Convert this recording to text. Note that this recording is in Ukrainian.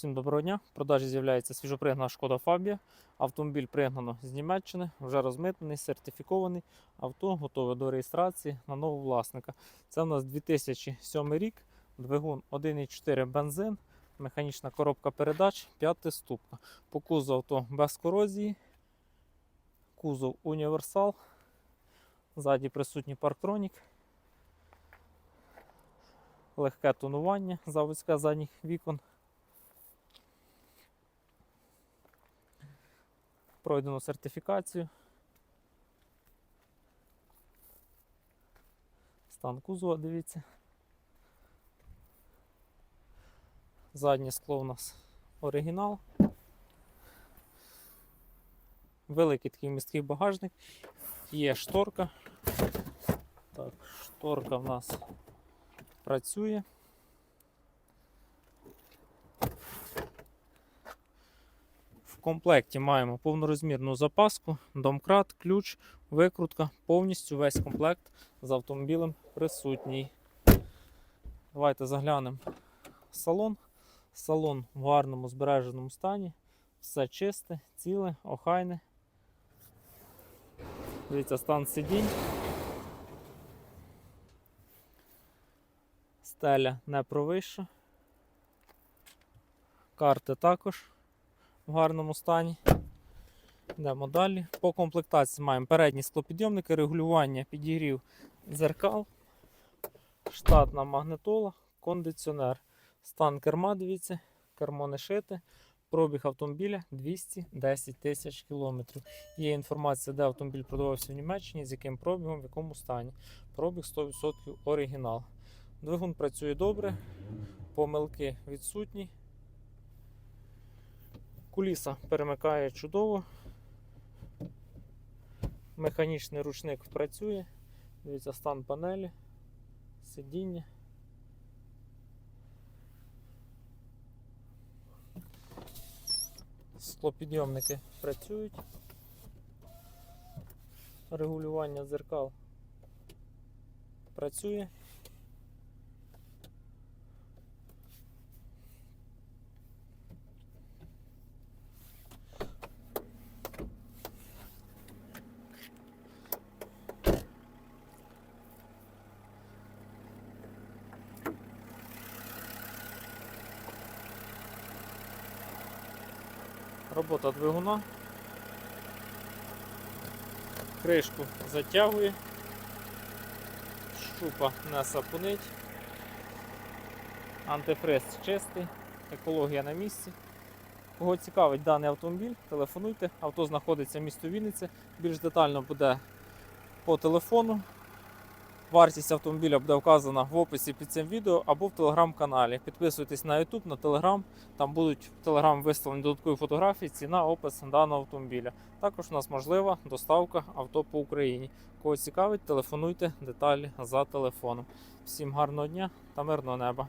Всім доброго дня. В продажі з'являється свіжопригнана шкода Фабія. Автомобіль пригнано з Німеччини, вже розмитнений, сертифікований. Авто готове до реєстрації на нового власника. Це у нас 2007 рік, двигун 1,4 бензин, механічна коробка передач, 5 ступка. По кузову авто без корозії, кузов універсал. Ззаді присутній парктронік. Легке тонування заводське задніх вікон. Пройдено сертифікацію. Стан кузова, дивіться. Заднє скло у нас оригінал. Великий такий місткий багажник. Є шторка. Так, шторка в нас працює. Комплекті маємо повнорозмірну запаску, домкрат, ключ, викрутка, повністю весь комплект з автомобілем присутній. Давайте заглянемо салон. Салон в гарному збереженому стані. Все чисте, ціле, охайне. Дивіться, стан сидінь. Стеля не провища. Карти також в гарному стані. Йдемо далі. По комплектації маємо передні склопідйомники, регулювання, підігрів дзеркал, штатна магнитола, кондиціонер. Стан керма, дивіться, кермо не шите. Пробіг автомобіля 210 тисяч кілометрів. Є інформація, де автомобіль продавався в Німеччині, з яким пробігом, в якому стані. Пробіг 100% оригінал. Двигун працює добре, помилки відсутні. Куліса перемикає чудово. Механічний ручник працює. Дивіться стан панелі, сидіння. Склопідйомники працюють. Регулювання дзеркал працює. Робота двигуна. Кришку затягує. Щупа не сапунить. Антифриз чистий, екологія на місці. Кого цікавить даний автомобіль, телефонуйте. Авто знаходиться в місті Вінниця. Більш детально буде по телефону. Вартість автомобіля буде вказана в описі під цим відео або в телеграм-каналі. Підписуйтесь на YouTube, на Telegram. Там будуть в Telegram виставлені додаткові фотографії, ціна, опис даного автомобіля. Також у нас можлива доставка авто по Україні. Кого цікавить, телефонуйте деталі за телефоном. Всім гарного дня та мирного неба!